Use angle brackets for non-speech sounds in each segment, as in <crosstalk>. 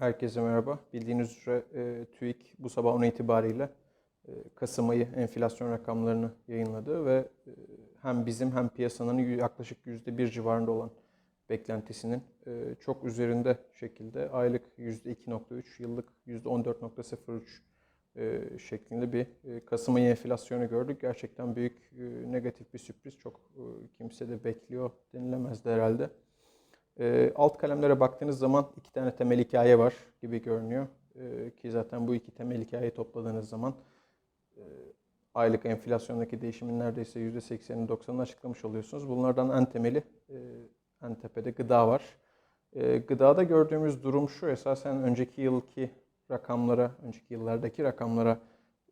Herkese merhaba. Bildiğiniz üzere e, TÜİK bu sabah 10 itibariyle e, Kasım ayı enflasyon rakamlarını yayınladı ve e, hem bizim hem piyasanın yaklaşık %1 civarında olan beklentisinin e, çok üzerinde şekilde aylık %2.3, yıllık %14.03 e, şeklinde bir e, Kasım ayı enflasyonu gördük. Gerçekten büyük e, negatif bir sürpriz. Çok e, kimse de bekliyor denilemezdi herhalde. E, alt kalemlere baktığınız zaman iki tane temel hikaye var gibi görünüyor. E, ki zaten bu iki temel hikayeyi topladığınız zaman e, aylık enflasyondaki değişimin neredeyse %80'ini 90'ını açıklamış oluyorsunuz. Bunlardan en temeli e, en tepede gıda var. E, gıdada gördüğümüz durum şu esasen önceki yılki rakamlara, önceki yıllardaki rakamlara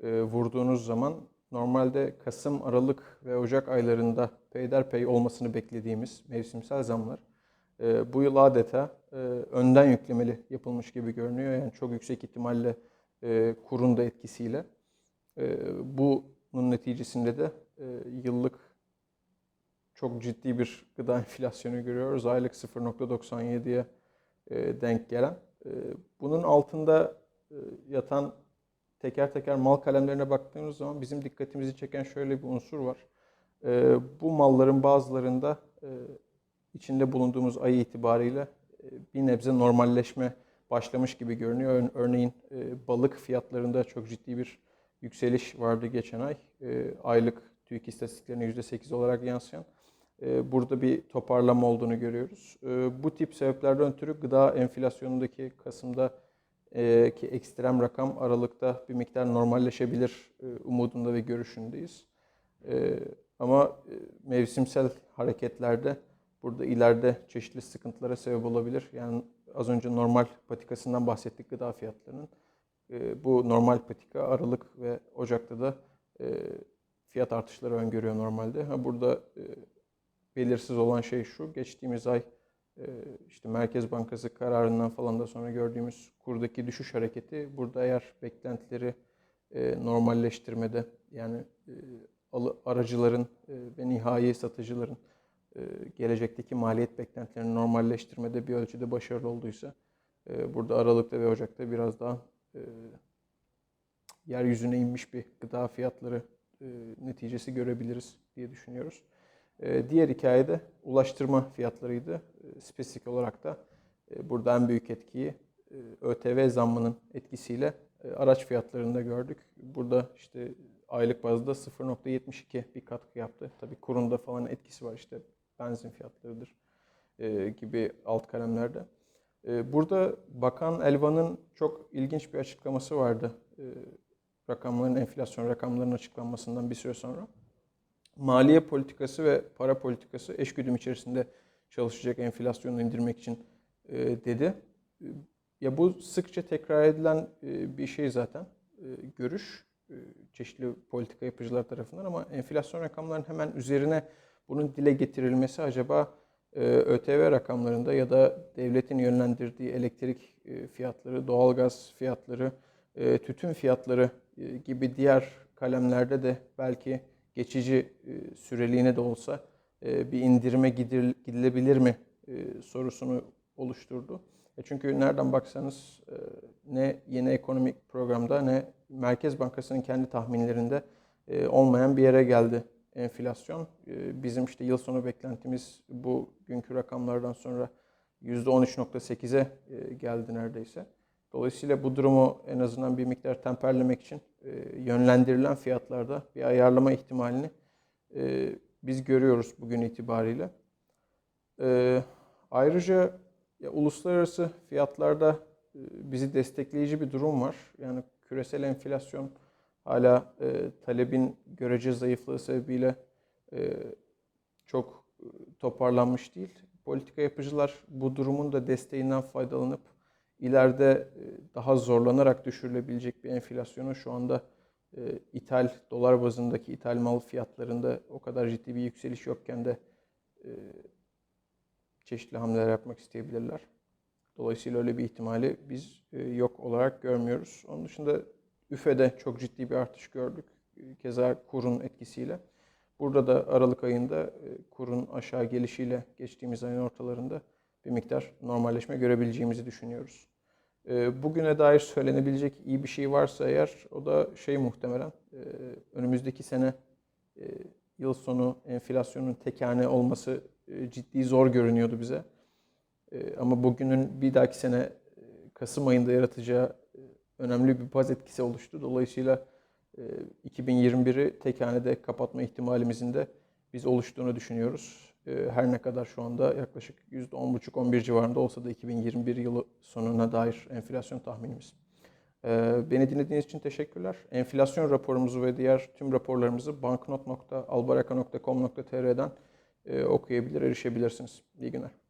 e, vurduğunuz zaman normalde Kasım, Aralık ve Ocak aylarında peyderpey olmasını beklediğimiz mevsimsel zamlar e, bu yıl adeta e, önden yüklemeli yapılmış gibi görünüyor. Yani çok yüksek ihtimalle e, kurun da etkisiyle. E, bunun neticesinde de e, yıllık çok ciddi bir gıda <laughs> enflasyonu görüyoruz. Aylık 0.97'ye e, denk gelen. E, bunun altında e, yatan teker teker mal kalemlerine baktığımız zaman bizim dikkatimizi çeken şöyle bir unsur var. E, bu malların bazılarında e, içinde bulunduğumuz ay itibariyle e, bir nebze normalleşme başlamış gibi görünüyor. Örneğin e, balık fiyatlarında çok ciddi bir yükseliş vardı geçen ay. E, aylık TÜİK istatistiklerine %8 olarak yansıyan. Burada bir toparlama olduğunu görüyoruz. Bu tip sebeplerden ötürü gıda enflasyonundaki Kasım'da ki ekstrem rakam Aralık'ta bir miktar normalleşebilir umudunda ve görüşündeyiz. Ama mevsimsel hareketlerde burada ileride çeşitli sıkıntılara sebep olabilir. Yani az önce normal patikasından bahsettik gıda fiyatlarının. E, bu normal patika Aralık ve Ocak'ta da e, fiyat artışları öngörüyor normalde. Ha, burada e, belirsiz olan şey şu, geçtiğimiz ay e, işte Merkez Bankası kararından falan da sonra gördüğümüz kurdaki düşüş hareketi burada eğer beklentileri normalleştirmede yani aracıların ve nihai satıcıların gelecekteki maliyet beklentilerini normalleştirmede bir ölçüde başarılı olduysa e, burada Aralık'ta ve Ocak'ta biraz daha e, yeryüzüne inmiş bir gıda fiyatları neticesi görebiliriz diye düşünüyoruz. Diğer hikayede ulaştırma fiyatlarıydı. Spesifik olarak da burada en büyük etkiyi ÖTV zammının etkisiyle araç fiyatlarında gördük. Burada işte aylık bazda 0.72 bir katkı yaptı. Tabii kurunda falan etkisi var işte benzin fiyatlarıdır e, gibi alt kalemlerde. E, burada Bakan Elvan'ın çok ilginç bir açıklaması vardı. E, rakamların, enflasyon rakamlarının açıklanmasından bir süre sonra. Maliye politikası ve para politikası eşgüdüm içerisinde çalışacak enflasyonu indirmek için e, dedi. E, ya bu sıkça tekrar edilen e, bir şey zaten, e, görüş e, çeşitli politika yapıcılar tarafından ama enflasyon rakamlarının hemen üzerine bunun dile getirilmesi acaba e, ÖTV rakamlarında ya da devletin yönlendirdiği elektrik e, fiyatları, doğalgaz fiyatları, e, tütün fiyatları gibi diğer kalemlerde de belki geçici süreliğine de olsa bir indirime gidilebilir mi sorusunu oluşturdu. Çünkü nereden baksanız ne yeni ekonomik programda ne Merkez Bankası'nın kendi tahminlerinde olmayan bir yere geldi enflasyon. Ee, bizim işte yıl sonu beklentimiz bu günkü rakamlardan sonra %13.8'e e, geldi neredeyse. Dolayısıyla bu durumu en azından bir miktar temperlemek için e, yönlendirilen fiyatlarda bir ayarlama ihtimalini e, biz görüyoruz bugün itibariyle. Ayrıca ya, uluslararası fiyatlarda bizi destekleyici bir durum var. Yani küresel enflasyon hala e, talebin görece zayıflığı sebebiyle e, çok e, toparlanmış değil. Politika yapıcılar bu durumun da desteğinden faydalanıp ileride e, daha zorlanarak düşürülebilecek bir enflasyonu şu anda e, ithal dolar bazındaki ithal mal fiyatlarında o kadar ciddi bir yükseliş yokken de e, çeşitli hamleler yapmak isteyebilirler. Dolayısıyla öyle bir ihtimali biz e, yok olarak görmüyoruz. Onun dışında Üfe'de çok ciddi bir artış gördük. Keza kurun etkisiyle. Burada da Aralık ayında e, kurun aşağı gelişiyle geçtiğimiz ayın ortalarında bir miktar normalleşme görebileceğimizi düşünüyoruz. E, bugüne dair söylenebilecek iyi bir şey varsa eğer o da şey muhtemelen e, önümüzdeki sene e, yıl sonu enflasyonun tekane olması e, ciddi zor görünüyordu bize. E, ama bugünün bir dahaki sene e, Kasım ayında yaratacağı e, önemli bir baz etkisi oluştu. Dolayısıyla e, 2021'i tek hanede kapatma ihtimalimizin de biz oluştuğunu düşünüyoruz. E, Her ne kadar şu anda yaklaşık %10,5-11 civarında olsa da 2021 yılı sonuna dair enflasyon tahminimiz. E, Beni dinlediğiniz için teşekkürler. Enflasyon raporumuzu ve diğer tüm raporlarımızı banknot.albaraka.com.tr'den e, okuyabilir, erişebilirsiniz. İyi günler.